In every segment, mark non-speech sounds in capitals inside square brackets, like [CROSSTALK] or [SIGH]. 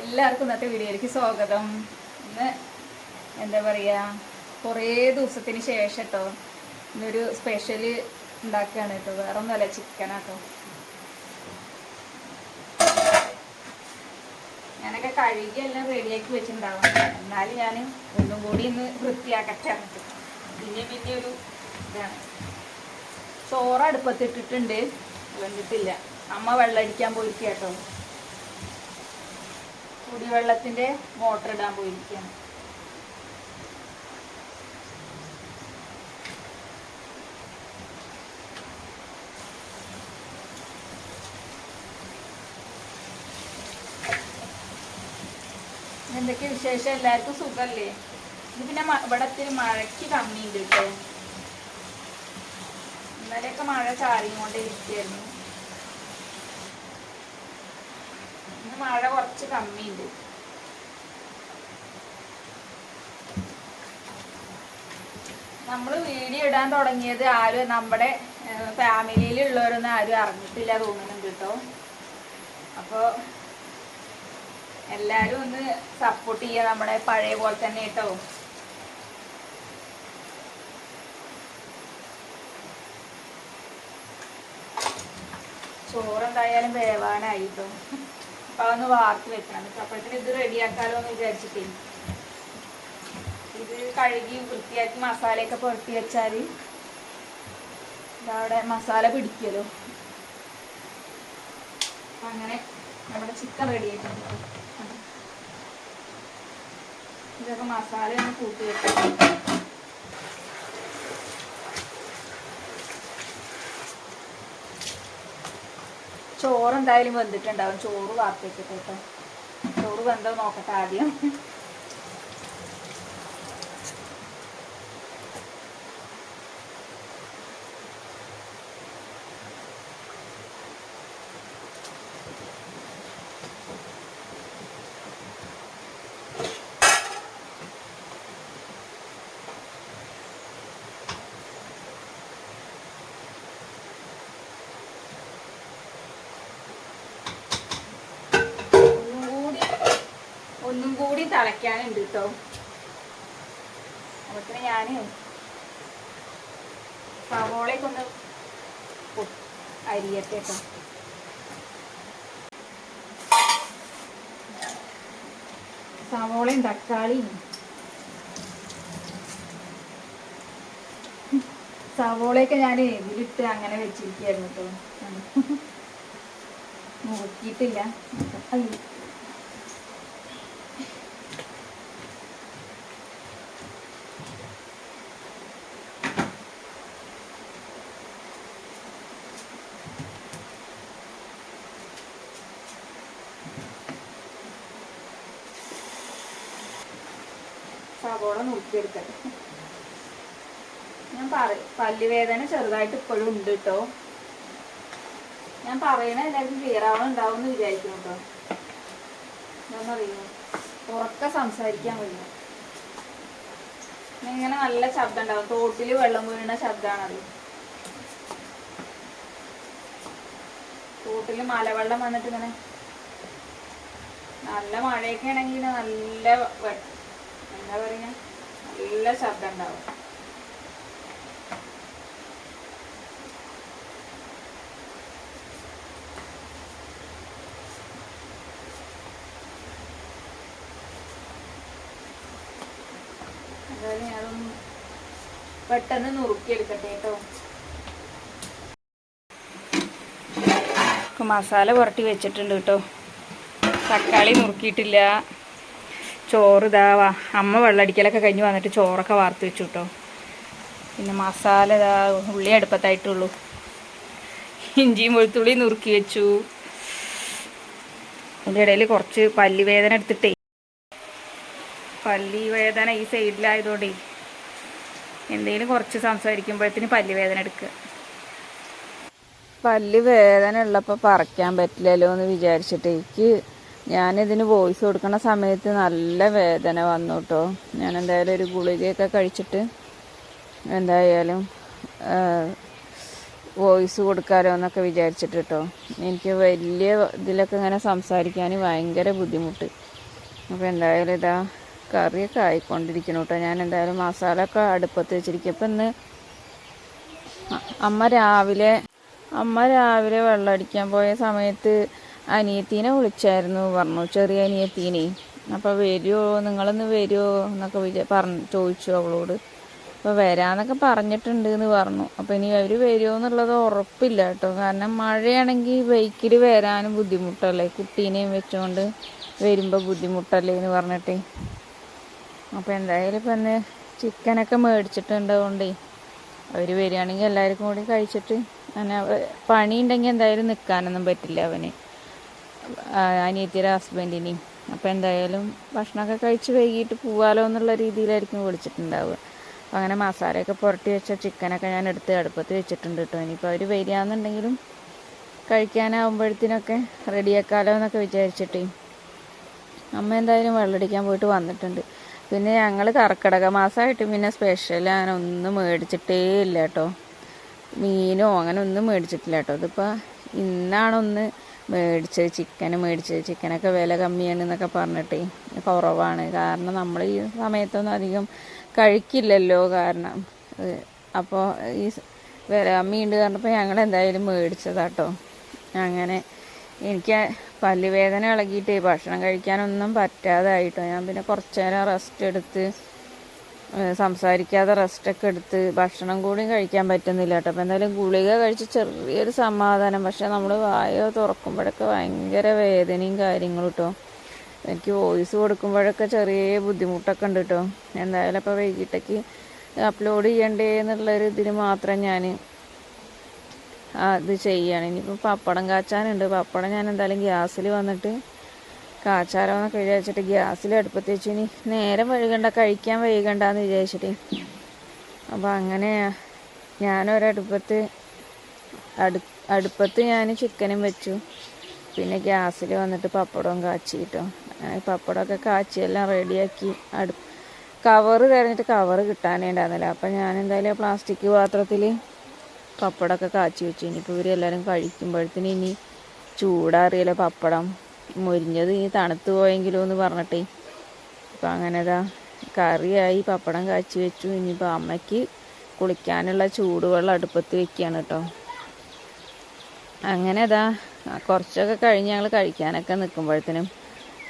എല്ലാവർക്കും ഇന്നത്തെ വീഡിയോയിലേക്ക് സ്വാഗതം. ഇന്ന് എന്താ പറയുക കുറേ ദിവസത്തിന് ശേഷം കേട്ടോ ഇന്നൊരു സ്പെഷ്യൽ ഉണ്ടാക്കുകയാണ് കേട്ടോ. വേറെ ഒന്നുമല്ല ചിക്കനാട്ടോ ഞാനൊക്കെ കഴുകി എല്ലാം റെഡിയാക്കി വെച്ചിട്ടുണ്ടാവും. എന്നാലും ഞാൻ ഒന്നും കൂടി ഇന്ന് വൃത്തിയാക്കട്ടെ പിന്നെ പിന്നെ ഒരു ഇതാണ്. ചോറ് അടുപ്പത്തിട്ടിട്ടുണ്ട്. വെന്തിട്ടില്ല. അമ്മ വെള്ളമടിക്കാൻ പോയിരിക്കുക കേട്ടോ കുടിവെള്ളത്തിന്റെ മോട്ടർ ഇടാൻ പോയിരിക്കുകയാണ്. എന്തൊക്കെ വിശേഷം? എല്ലാവർക്കും സുഖമല്ലേ? ഇത് പിന്നെ ഇവിടെ ഇത്തിരി മഴയ്ക്ക് കമ്മിയുണ്ട് കേട്ടോ. ഇന്നലെയൊക്കെ മഴ ചാറിയും കൊണ്ടേ ഇരിക്കുകയായിരുന്നു. മഴ കുറച്ച് കമ്മിയുണ്ട്. നമ്മൾ വീഡിയോ ഇടാൻ തുടങ്ങിയത് ആരും നമ്മുടെ ഫാമിലിയിലുള്ളവരൊന്നും ആരും അറിഞ്ഞിട്ടില്ല തോന്നുന്നുണ്ട് കേട്ടോ. അപ്പോൾ എല്ലാവരും ഒന്ന് സപ്പോർട്ട് ചെയ്യുക നമ്മുടെ പഴയ പോലെ തന്നെ കേട്ടോ. ചോറ് എന്തായാലും വേവാനായി കേട്ടോ. അപ്പൊ വാർത്ത് വെക്കണം. അപ്പോഴത്തേക്ക് ഇത് റെഡിയാക്കാലോ എന്ന് വിചാരിച്ചിട്ടേ. ഇത് കഴുകി വൃത്തിയാക്കി മസാലയൊക്കെ പുരട്ടി വെച്ചാൽ ഇതവിടെ മസാല പിടിക്കലോ. അങ്ങനെ നമ്മുടെ ചിക്കൻ റെഡി ആയിട്ടുണ്ട്? ഇതൊക്കെ മസാല ഒന്ന് കൂട്ടി വെക്കണം. ചോറ് എന്തായാലും വെന്തിട്ടുണ്ടാവും. ചോറ് വാർത്ത് കേട്ടോ ചോറ് വെന്തോ നോക്കട്ടെ ആദ്യം ഒന്നും കൂടി ഒന്നും കൂടി തിളയ്ക്കാനുണ്ട് കേട്ടോ അതൊക്കെ ഞാൻ സവോളയൊക്കെ ഒന്ന് അരിയട്ടെ കേട്ടോ സവോളയും തക്കാളിയും. സവോളയൊക്കെ ഞാൻ ഇതിലിട്ട് അങ്ങനെ വെച്ചിരിക്കുകയായിരുന്നു കേട്ടോ [LAUGHS] നോക്കിയിട്ടില്ല. അയ്യോ. സവോള നുറുക്കിയെടുക്കട്ടെ ഞാൻ പറ പല്ലുവേദന ചെറുതായിട്ട് ഇപ്പോഴും ഉണ്ട് കേട്ടോ ഞാൻ പറയണ എല്ലാവർക്കും ക്ലിയർ ആവണുണ്ടാവും എന്ന് വിചാരിക്കുന്നു കേട്ടോ എന്താണെന്നറിയോ ഉറക്ക സംസാരിക്കാൻ കഴിയും ഇങ്ങനെ നല്ല ശബ്ദം ഉണ്ടാവും. തോട്ടിൽ വെള്ളം വീഴുന്ന ശബ്ദമാണത് തോട്ടിൽ മലവെള്ളം വന്നിട്ട് ഇങ്ങനെ നല്ല മഴയൊക്കെ ആണെങ്കിൽ നല്ല എന്താ പറയുക? നല്ല ശബ്ദം ഉണ്ടാവും. എന്തായാലും ഞാനൊന്ന് പെട്ടെന്ന് നുറുക്കിയെടുക്കട്ടെ കേട്ടോ. മസാല പുരട്ടി വെച്ചിട്ടുണ്ട് കേട്ടോ. തക്കാളി നുറുക്കിയിട്ടില്ല. ചോറ് ഇതാവാ അമ്മ വെള്ളടിക്കലൊക്കെ കഴിഞ്ഞ് വന്നിട്ട് ചോറൊക്കെ വാർത്ത് വെച്ചു കേട്ടോ പിന്നെ മസാല ഇതാ ഉള്ളി അടുപ്പത്തായിട്ടുള്ളൂ. ഇഞ്ചിയും വെളുത്തുള്ളി നുറുക്കി വെച്ചു. അതിന്റെ ഇടയിൽ കുറച്ച് പല്ലി വേദന എടുത്തിട്ടേ. പല്ലി വേദന ഈ സൈഡിലായതുകൊണ്ടേ എന്തെങ്കിലും കുറച്ച് സംസാരിക്കുമ്പോഴത്തേന് പല്ലി വേദന എടുക്കുക. പല്ല് വേദന ഉള്ളപ്പോൾ പറിക്കാൻ പറ്റില്ലല്ലോ എന്ന് വിചാരിച്ചിട്ട് എനിക്ക് ഞാനിതിന് വോയിസ് കൊടുക്കുന്ന സമയത്ത് നല്ല വേദന വന്നു കേട്ടോ ഞാൻ എന്തായാലും ഒരു ഗുളികയൊക്കെ കഴിച്ചിട്ട് എന്തായാലും വോയിസ് കൊടുക്കാലോ എന്നൊക്കെ വിചാരിച്ചിട്ട് കേട്ടോ എനിക്ക് വലിയ ഇതിലൊക്കെ ഇങ്ങനെ സംസാരിക്കാൻ ഭയങ്കര ബുദ്ധിമുട്ട്. അപ്പോൾ എന്തായാലും ഇതാ കറിയൊക്കെ ആയിക്കൊണ്ടിരിക്കുന്നു കേട്ടോ ഞാൻ എന്തായാലും മസാല ഒക്കെ അടുപ്പത്ത് വെച്ചിരിക്കും. അപ്പം ഇന്ന് അമ്മ രാവിലെ അമ്മ രാവിലെ വെള്ളം അടിക്കാൻ പോയ സമയത്ത് അനിയത്തീനെ വിളിച്ചായിരുന്നു പറഞ്ഞു ചെറിയ അനിയത്തീനെ അപ്പോൾ വരുമോ നിങ്ങളൊന്ന് വരുമോ എന്നൊക്കെ വിചാ പറഞ്ഞു ചോദിച്ചു അവളോട്. അപ്പോൾ വരാമെന്നൊക്കെ പറഞ്ഞിട്ടുണ്ട് എന്ന് പറഞ്ഞു. അപ്പോൾ ഇനി അവർ വരുമോ എന്നുള്ളത് ഉറപ്പില്ല കേട്ടോ. കാരണം മഴയാണെങ്കിൽ ബൈക്കിൽ വരാനും ബുദ്ധിമുട്ടല്ലേ? കുട്ടീനെയും വെച്ചുകൊണ്ട് വരുമ്പോൾ ബുദ്ധിമുട്ടല്ലേ എന്ന് പറഞ്ഞിട്ട്. അപ്പോൾ എന്തായാലും ഇപ്പം ഇന്ന് ചിക്കനൊക്കെ മേടിച്ചിട്ടുണ്ട് അതുകൊണ്ടേ അവർ വരികയാണെങ്കിൽ എല്ലാവർക്കും കൂടി കഴിച്ചിട്ട് അങ്ങനെ പണിയുണ്ടെങ്കിൽ എന്തായാലും നിൽക്കാനൊന്നും പറ്റില്ല അവന്. അനിയത്തിയുടെ ഹസ്ബൻഡിനെയും അപ്പോൾ എന്തായാലും ഭക്ഷണമൊക്കെ കഴിച്ച് വൈകിട്ട് പോവാലോ എന്നുള്ള രീതിയിലായിരിക്കും വിളിച്ചിട്ടുണ്ടാവുക. അപ്പോൾ അങ്ങനെ മസാലയൊക്കെ പുരട്ടി വെച്ച ചിക്കനൊക്കെ ഞാൻ എടുത്ത് അടുപ്പത്ത് വെച്ചിട്ടുണ്ട് കേട്ടോ. ഇനിയിപ്പോൾ അവർ വരികയാണെന്നുണ്ടെങ്കിലും കഴിക്കാനാവുമ്പോഴത്തേനൊക്കെ റെഡിയാക്കാലോ എന്നൊക്കെ വിചാരിച്ചിട്ടേ. അമ്മ എന്തായാലും വെള്ളടിക്കാൻ പോയിട്ട് വന്നിട്ടുണ്ട്. പിന്നെ ഞങ്ങൾ കർക്കിടക മാസമായിട്ട് പിന്നെ സ്പെഷ്യൽ അങ്ങനെ ഒന്നും മേടിച്ചിട്ടേ ഇല്ല കേട്ടോ. മീനോ അങ്ങനെ ഒന്നും മേടിച്ചിട്ടില്ല കേട്ടോ. ഇതിപ്പോൾ ഇന്നാണൊന്ന് മേടിച്ചത് ചിക്കൻ മേടിച്ചത് ചിക്കനൊക്കെ വില കമ്മിയാണ് എന്നൊക്കെ പറഞ്ഞിട്ടേ. കുറവാണ്. കാരണം നമ്മൾ ഈ സമയത്തൊന്നും അധികം കഴിക്കില്ലല്ലോ കാരണം. അപ്പോൾ ഈ വില കമ്മിയുണ്ട് പറഞ്ഞപ്പോൾ ഞങ്ങൾ എന്തായാലും മേടിച്ചതാട്ടോ. അങ്ങനെ എനിക്ക് പല്ലുവേദന ഇളകിയിട്ട് ഭക്ഷണം കഴിക്കാനൊന്നും പറ്റാതായിട്ടോ. ഞാൻ പിന്നെ കുറച്ച് നേരം റെസ്റ്റ് എടുത്ത് സംസാരിക്കാതെ റെസ്റ്റൊക്കെ എടുത്ത് ഭക്ഷണം കൂടി കഴിക്കാൻ പറ്റുന്നില്ല കേട്ടോ അപ്പോൾ എന്തായാലും ഗുളിക കഴിച്ച് ചെറിയൊരു സമാധാനം. പക്ഷേ നമ്മൾ വായ തുറക്കുമ്പോഴൊക്കെ ഭയങ്കര വേദനയും കാര്യങ്ങളും കേട്ടോ എനിക്ക് വോയിസ് കൊടുക്കുമ്പോഴൊക്കെ ചെറിയ ബുദ്ധിമുട്ടൊക്കെ ഉണ്ട് കേട്ടോ എന്തായാലും അപ്പോൾ വൈകിട്ടേക്ക് അപ്ലോഡ് ചെയ്യണ്ടേ എന്നുള്ളൊരു ഇതിന് മാത്രം ഞാൻ അത് ചെയ്യാണ്. ഇനിയിപ്പോൾ പപ്പടം കാച്ചാനുണ്ട്. പപ്പടം ഞാൻ എന്തായാലും ഗ്യാസിൽ വന്നിട്ട് കാച്ചാലോ എന്നൊക്കെ വിചാരിച്ചിട്ട് ഗ്യാസിൽ അടുപ്പത്ത് വെച്ചു ഇനി നേരം വൈകണ്ട കഴിക്കാൻ വൈകണ്ടെന്ന് വിചാരിച്ചിട്ട്. അപ്പോൾ അങ്ങനെ ഞാനൊരടുപ്പത്ത് അടു അടുപ്പത്ത് ഞാൻ ചിക്കനും വെച്ചു. പിന്നെ ഗ്യാസിൽ വന്നിട്ട് പപ്പടവും കാച്ചി കിട്ടും പപ്പടമൊക്കെ കാച്ചി എല്ലാം റെഡിയാക്കി അടു കവറ് തിരഞ്ഞിട്ട് കവറ് കിട്ടാനേ ഉണ്ടായിരുന്നില്ല. അപ്പം ഞാൻ എന്തായാലും പ്ലാസ്റ്റിക് പാത്രത്തിൽ പപ്പടമൊക്കെ കാച്ചി വെച്ചു. ഇനിയിപ്പോൾ ഇവരെല്ലാവരും കഴിക്കുമ്പോഴത്തേന് ഇനി ചൂടാറിയല്ലോ പപ്പടം. മുരിഞ്ഞത് ഇനി തണുത്ത് പോയെങ്കിലോ എന്ന് പറഞ്ഞിട്ടേ. അപ്പം അങ്ങനെ ഇതാ കറിയായി പപ്പടം കാച്ചി വെച്ചു. ഇനിയിപ്പോൾ അമ്മയ്ക്ക് കുളിക്കാനുള്ള ചൂടുവെള്ളം അടുപ്പത്ത് വെക്കുകയാണ് കേട്ടോ അങ്ങനെ അതാ കുറച്ചൊക്കെ കഴിഞ്ഞ് ഞങ്ങൾ കഴിക്കാനൊക്കെ നിൽക്കുമ്പോഴത്തേനും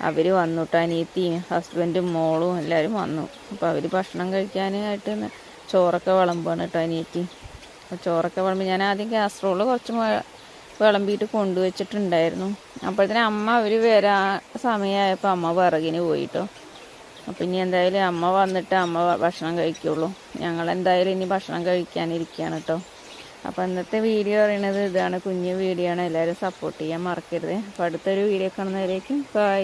അവർ വന്നു കേട്ടോ അനിയത്തിയും ഹസ്ബൻഡും മോളും എല്ലാവരും വന്നു. അപ്പോൾ അവർ ഭക്ഷണം കഴിക്കാനായിട്ട് ചോറൊക്കെ വിളമ്പാണ് കേട്ടോ അനിയത്തി. ചോറൊക്കെ വിളമ്പി ഞാൻ ആദ്യം കാസറോൾ കുറച്ച് വിളമ്പിയിട്ട് കൊണ്ടുവച്ചിട്ടുണ്ടായിരുന്നു. അപ്പോഴത്തേനും അമ്മ അവർ വരാ സമയമായപ്പോൾ അമ്മ വിറകിന് പോയിട്ടോ. അപ്പം ഇനി എന്തായാലും അമ്മ വന്നിട്ട് അമ്മ ഭക്ഷണം കഴിക്കുള്ളൂ. ഞങ്ങൾ എന്തായാലും ഇനി ഭക്ഷണം കഴിക്കാനിരിക്കുകയാണ് കേട്ടോ അപ്പോൾ ഇന്നത്തെ വീഡിയോ പറയുന്നത് ഇതാണ്. കുഞ്ഞു വീഡിയോ ആണ്. എല്ലാവരും സപ്പോർട്ട് ചെയ്യാൻ മറക്കരുത്. അപ്പോൾ അടുത്തൊരു വീഡിയോ കാണുന്നവരേക്കും ബൈ